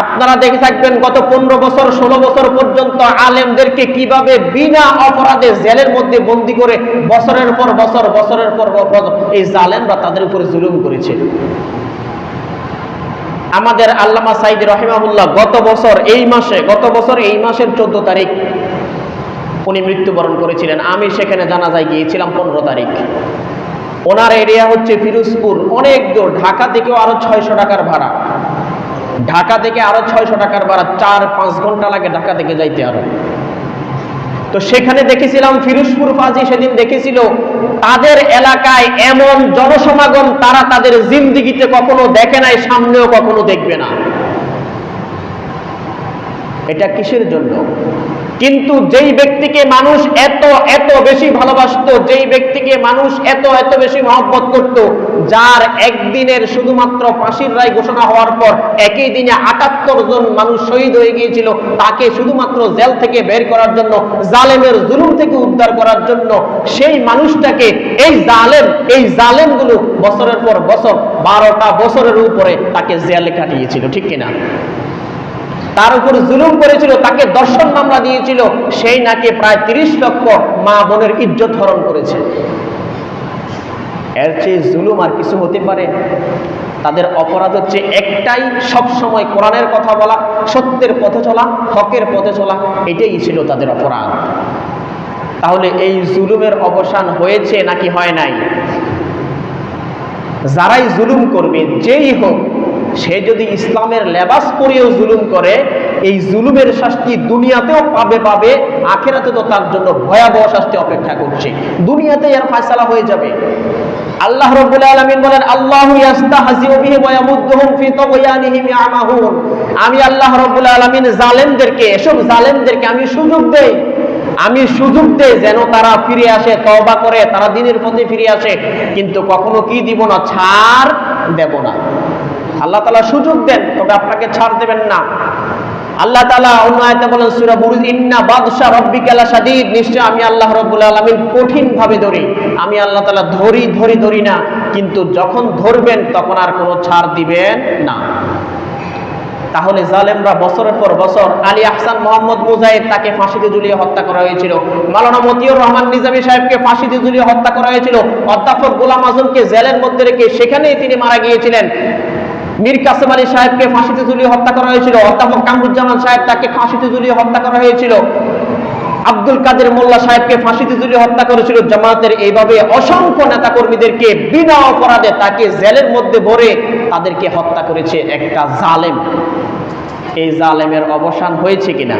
আপনারা দেখে থাকবেন গত পনেরো বছর, ষোলো বছর পর্যন্ত আলেমদেরকে কীভাবে বিনা অপরাধে জেলের মধ্যে বন্দি করে বছরের পর বছর, বছরের পর এই জালেমরা তাদের উপরে জুলুম করেছে। আমাদের আল্লামা সাইদ রহিমাহুল্লাহ গত বছর, এই মাসে, গত বছর এই মাসের চোদ্দ তারিখ উনি মৃত্যুবরণ করেছিলেন। আমি সেখানে জানাজায় গিয়েছিলাম পনেরো তারিখ। ওনার এরিয়া হচ্ছে ফিরোজপুর। অনেক দূর, ঢাকা থেকেও আরও ছয়শো টাকার ভাড়া। ঢাকা থেকে আরও ছয়শো টাকার ভাড়া, চার পাঁচ ঘণ্টা লাগে ঢাকা থেকে যাইতে আরও। তো সেখানে দেখেছিলাম ফিরোজপুর ফাজি সেদিন দেখেছিল, তাদের এলাকায় এমন জনসমাগম তারা তাদের জিন্দিগিতে কখনো দেখে নাই, সামনেও কখনো দেখবে না। এটা কিসের জন্য? কিন্তু যেই ব্যক্তিকে মানুষ এত এত বেশি ভালোবাসত, যেই ব্যক্তিকে মানুষ এত এত বেশি মহব্বত করত, যার একদিনের শুধুমাত্র ফাঁসির রায় ঘোষণা হওয়ার পর একই দিনে আটাত্তর জন মানুষ শহীদ হয়ে গিয়েছিল, তাকে শুধুমাত্র জেল থেকে বের করার জন্য, জালেমের জুলুম থেকে উদ্ধার করার জন্য সেই মানুষটাকে এই জালেম, এই জালেমগুলো বছরের পর বছর, বারোটা বছরের উপরে তাকে জেলে কাটিয়েছিল, ঠিক কিনা? তার উপর জুলুম করেছিল, তাকে দর্শন মামলা দিয়েছিল, সেই নাকি প্রায় তিরিশ লক্ষ মা বোনের ইজ্জত হরণ করেছে। এর চেয়ে জুলুম আর কিছু হতে পারে। তাদের অপরাধ হচ্ছে একটাই, সব সময় কোরআনের কথা বলা, সত্যের পথে চলা, হকের পথে চলা, এটাই ছিল তাদের অপরাধ। তাহলে এই জুলুমের অবসান হয়েছে নাকি হয় নাই? যারাই জুলুম করবে, যেই হোক সে যদি ইসলামের লেবাস পরিয়েও জুলুম করে, এই জুলুমের শাস্তি দুনিয়াতেও পাবে পাবে। আখেরাতে তো তার জন্য ভয়াবহ শাস্তি অপেক্ষা করছে। দুনিয়াতে এর ফয়সালা হয়ে যাবে। আল্লাহ রাব্বুল বলেন ফি ইয়ামাহুন আমি আল্লাহ রাব্বুল জালেমদেরকে, এসব জালেমদেরকে আমি সুযোগ দেই। আমি সুযোগ দেই যেন তারা ফিরে আসে, তওবা করে, তারা দিনের পথে ফিরে আসে। কিন্তু কখনো কি দিব না? ছাড় দেব না। আল্লাহ তালা সুযোগ দেন, তবে আপনাকে ছাড় দেবেন না। আল্লাহ তালা অন্য আয়তে বলেন, সুরা ইন্না বাদশা রব্বিকালা সাদিদ নিশ্চয় আমি আল্লাহ রব্বুল আলমিন কঠিন ভাবে ধরি। আমি আল্লাহ তালা ধরি ধরি ধরি না। কিন্তু যখন ধরবেন, তখন আর কোনো ছাড় দিবেন না। তাহলে জালেমরা বছরের পর বছর আলী আহসান মোহাম্মদ মুজাহিদ তাকে ফাঁসিতে ঝুলিয়ে হত্যা করা হয়েছিল। মালানা মতিউর রহমান নিজামী সাহেবকে ফাঁসিতে ঝুলিয়ে হত্যা করা হয়েছিল। অধ্যাপক গোলাম আজমকে জেলের মধ্যে রেখে সেখানেই তিনি মারা গিয়েছিলেন। মীর কাসেম আলী সাহেবকে ফাঁসিতে ঝুলিয়ে হত্যা করা হয়েছিল। অধ্যাপক কামরুজ্জামান সাহেব তাকে ফাঁসিতে ঝুলিয়ে হত্যা করা হয়েছিল। আব্দুল কাদের মোল্লা সাহেবকে ফাঁসিতে ঝুলিয়ে হত্যা করেছিল। জামাতের এইভাবে অসংখ্য নেতা কর্মীদেরকে বিনা অপরাধে তাকে জেলের মধ্যে ভরে তাদেরকে হত্যা করেছে একটা জালেম। এই জালেমের অবসান হয়েছে কিনা?